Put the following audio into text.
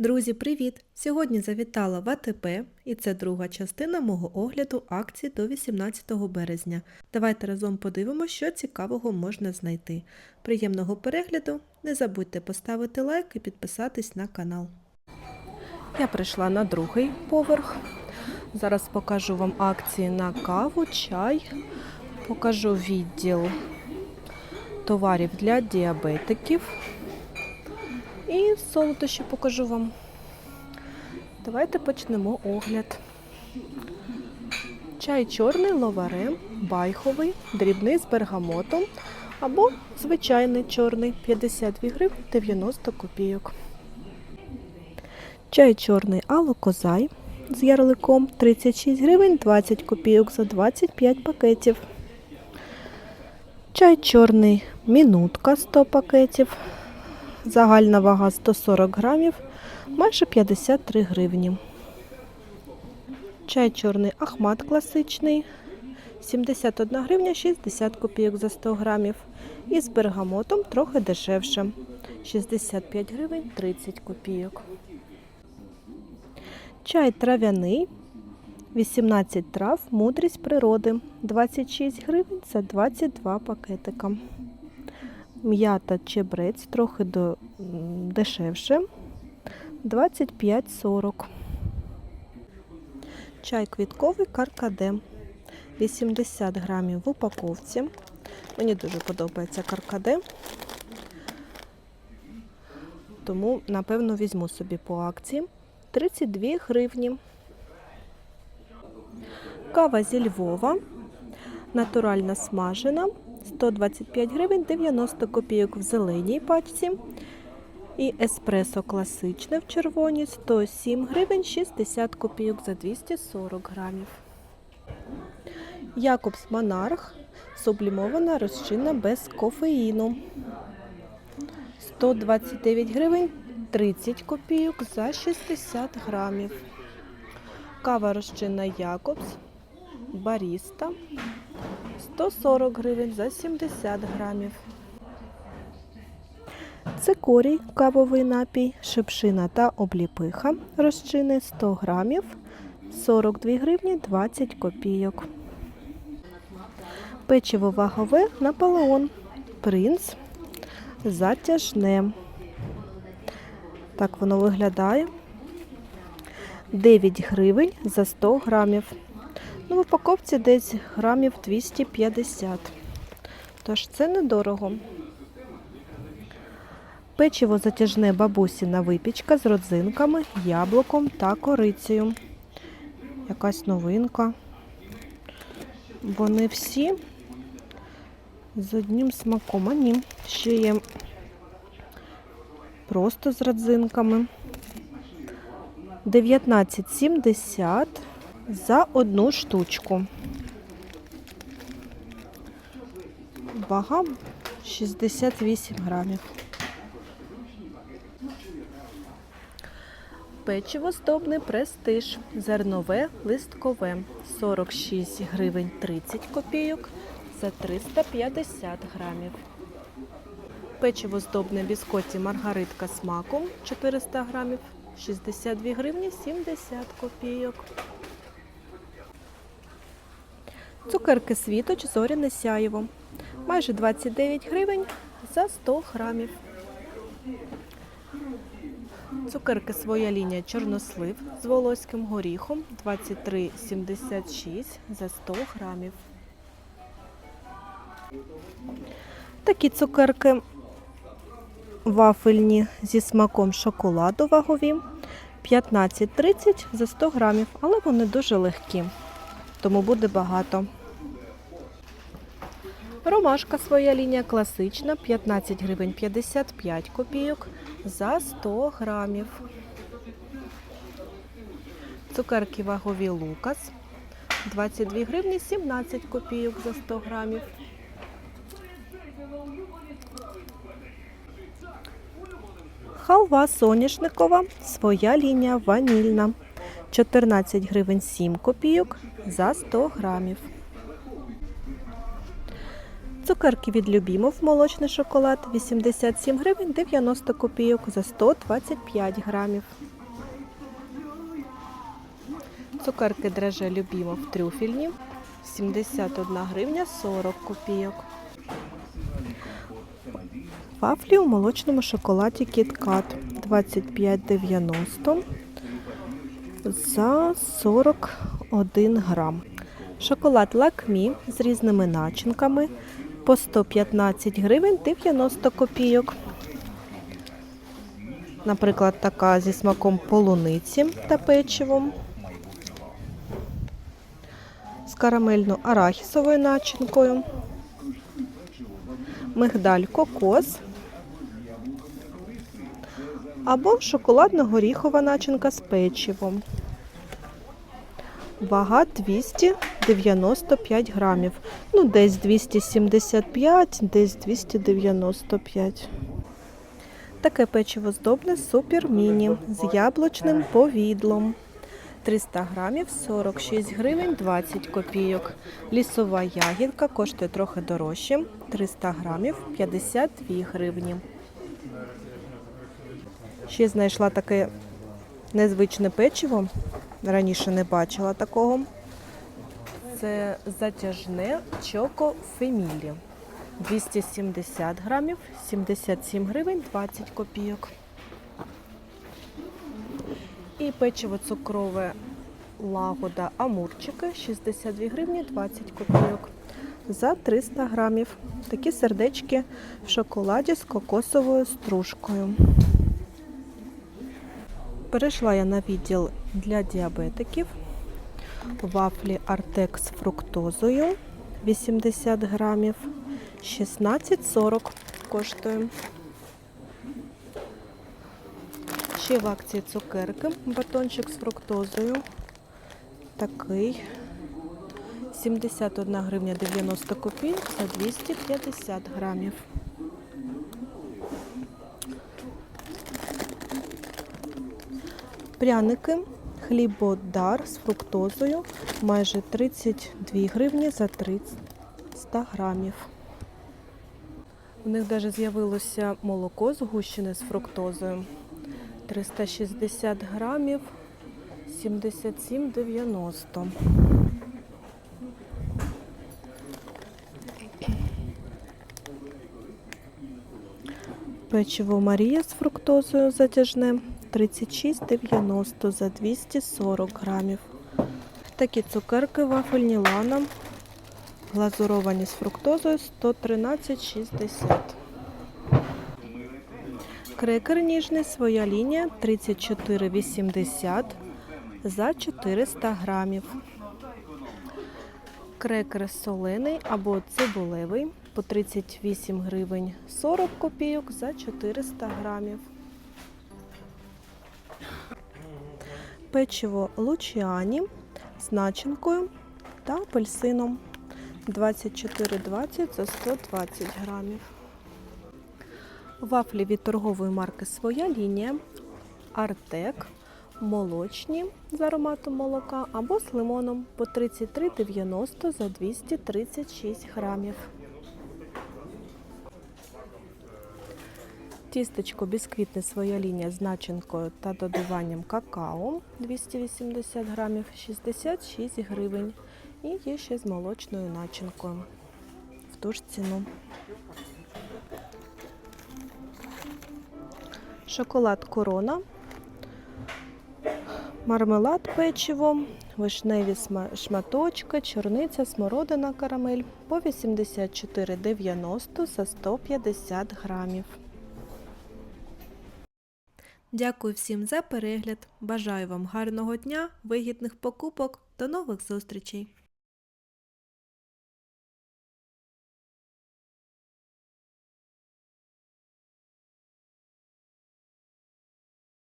Друзі, привіт! Сьогодні завітала в АТП і це друга частина мого огляду акцій до 18 березня. Давайте разом подивимося, що цікавого можна знайти. Приємного перегляду! Не забудьте поставити лайк і підписатись на канал. Я прийшла на другий поверх. Зараз покажу вам акції на каву, чай, покажу відділ товарів для діабетиків. І солодощі покажу вам. Давайте почнемо огляд. Чай чорний ловарем, байховий, дрібний з бергамотом або звичайний чорний 52 гривень 90 копійок. Чай чорний алокозай з ярликом 36 гривень 20 копійок за 25 пакетів. Чай чорний мінутка 100 пакетів. Загальна вага 140 грамів, майже 53 гривні. Чай чорний ахмат класичний 71 гривня 60 копійок за 100 грамів. І з бергамотом трохи дешевше 65 гривень 30 копійок. Чай трав'яний 18 трав, мудрість природи 26 гривень за 22 пакетика. М'ята чебрець трохи до, дешевше 25,40. Чай квітковий каркаде 80 грамів в упаковці. Мені дуже подобається каркаде, тому, напевно, візьму собі по акції 32 гривні. Кава зі Львова, натуральна смажена 125 гривень 90 копійок в зеленій пачці. І еспресо класичне в червоній 107 гривень 60 копійок за 240 грамів. Якобс Монарх сублімована розчинна без кофеїну. 129 гривень 30 копійок за 60 грамів. Кава розчинна Якобс Баріста 140 гривень за 70 грамів. Цикорій кавовий напій, шипшина та обліпиха розчини 100 грамів 42 гривні 20 копійок. Печиво вагове Наполеон. Принц затяжне. Так воно виглядає. 9 гривень за 100 грамів. Ну, в упаковці десь грамів 250. Тож це недорого. Печиво затяжне бабусіна випічка з родзинками, яблуком та корицею. Якась новинка. Вони всі з одним смаком. А ні, ще є просто з родзинками. 19,70 за одну штучку. Вага 68 грамів. Печиво здобне престиж. Зернове листкове 46 гривень 30 копійок за 350 грамів. Печиво здобне біскоті маргаритка з маком 400 грамів 62 гривні 70 копійок. Цукерки світоч зоряне сяєво. Майже 29 гривень за 100 грамів. Цукерки своя лінія чорнослив з волоським горіхом 23,76 за 100 грамів. Такі цукерки вафельні зі смаком шоколаду вагові 15,30 за 100 грамів, але вони дуже легкі, тому буде багато. Ромашка своя лінія класична 15 гривень 55 копійок за 100 грамів. Цукерки вагові Лукас 22 гривні 17 копійок за 100 грамів. Халва соняшникова, своя лінія ванільна. 14 гривень 7 копійок за 100 грамів. Цукерки від Любімов молочний шоколад 87 гривень 90 копійок за 125 грамів. Цукерки драже Любімов трюфельні 71 гривня 40 копійок. Вафлі у молочному шоколаді KitKat 25,90 за 41 грам. Шоколад лакмі з різними начинками по 115 гривень 90 копійок. Наприклад, така зі смаком полуниці та печивом. З карамельно-арахісовою начинкою. Мигдаль кокос. Або шоколадно-горіхова начинка з печивом. Вага 295 грамів. Ну, десь 275, десь 295. Таке печиво здобне супер міні з яблучним повідлом. 300 грамів 46 гривень 20 копійок. Лісова ягідка коштує трохи дорожче. 300 грамів 52 гривні. Ще знайшла таке незвичне печиво. Раніше не бачила такого. Це затяжне чоко фемілі. 270 грамів, 77 гривень 20 копійок. І печиво цукрове лагода амурчики 62 гривні 20 копійок за 300 грамів. Такі сердечки в шоколаді з кокосовою стружкою. Перейшла я на відділ для діабетиків. Вафлі Артек з фруктозою 80 грамів. 16,40 коштує. Ще в акції цукерки, батончик з фруктозою. Такий 71 гривня 90 копійок за 250 грамів. Пряники, хлібодар з фруктозою майже 32 гривні за 300 грамів. У них навіть з'явилося молоко згущене з фруктозою. 360 грамів 77,90. Печиво Марія з фруктозою затяжне 36,90 за 240 грамів. Такі цукерки вафельні лана глазуровані з фруктозою 113,60. Крекер ніжний, своя лінія 34,80 за 400 грамів. Крекер солений або цибулевий по 38 гривень 40 копійок за 400 грамів. Печиво Лучіані з начинкою та апельсином 24,20 за 120 грамів. Вафлі від торгової марки Своя лінія, Артек, молочні з ароматом молока або з лимоном по 33,90 за 236 грамів. Тістечко бісквітне своя лінія з начинкою та додаванням какао 280 грамів 66 гривень. І є ще з молочною начинкою в ту ж ціну. Шоколад корона, мармелад печиво, вишневі шматочки, чорниця, смородина карамель по 84,90 за 150 грамів. Дякую всім за перегляд. Бажаю вам гарного дня, вигідних покупок. До нових зустрічей!